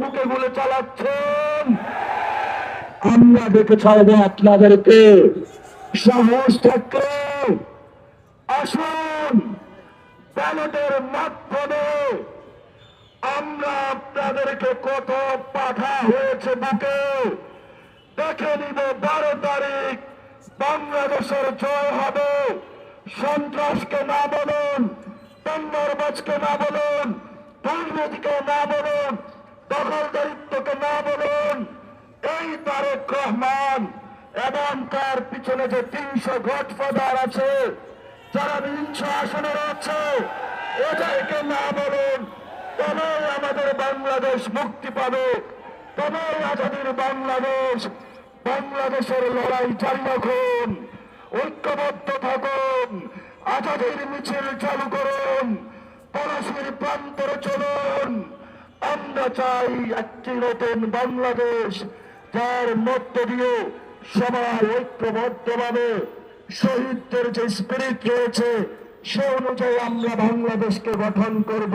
বুকে গুলো চালাচ্ছেন। আমরা দেখে ছাড়বো আপনাদেরকে। সাহস থাকলে আসুন। ব্যালটের মাধ্যমে আমরা আপনাদেরকে কত পাঠা হয়েছে বুকে। দেখে নিব বারো তারিখ বাংলাদেশের জয় হবে। সন্ত্রাসকে না বলুন টন্ডরবাজকে না বলুন দুর্নীতিকে না বলুন দখলদারিত্বকে না বলুন, এই তারেক রহমান এবং তার পিছনে যে তিনশো গডফাদার আছে, যারা বিংশ আসনে রয়েছে, এদেরকে না বলুন, তবেই আমাদের বাংলাদেশ মুক্তি পাবে, তবেই আজাদির বাংলাদেশ বাংলাদেশের লড়াই জারি রাখুন, ঐক্যবদ্ধ থাকুন, আজাদির মিছিল চালু করুন, পলাশির প্রান্তরে চলুন। চাই একটি নতুন বাংলাদেশ, যার মধ্য দিয়ে সবাই ঐক্যবদ্ধভাবে শহীদদের যে স্পিরিট রয়েছে, সে অনুযায়ী আমরা বাংলাদেশকে গঠন করব।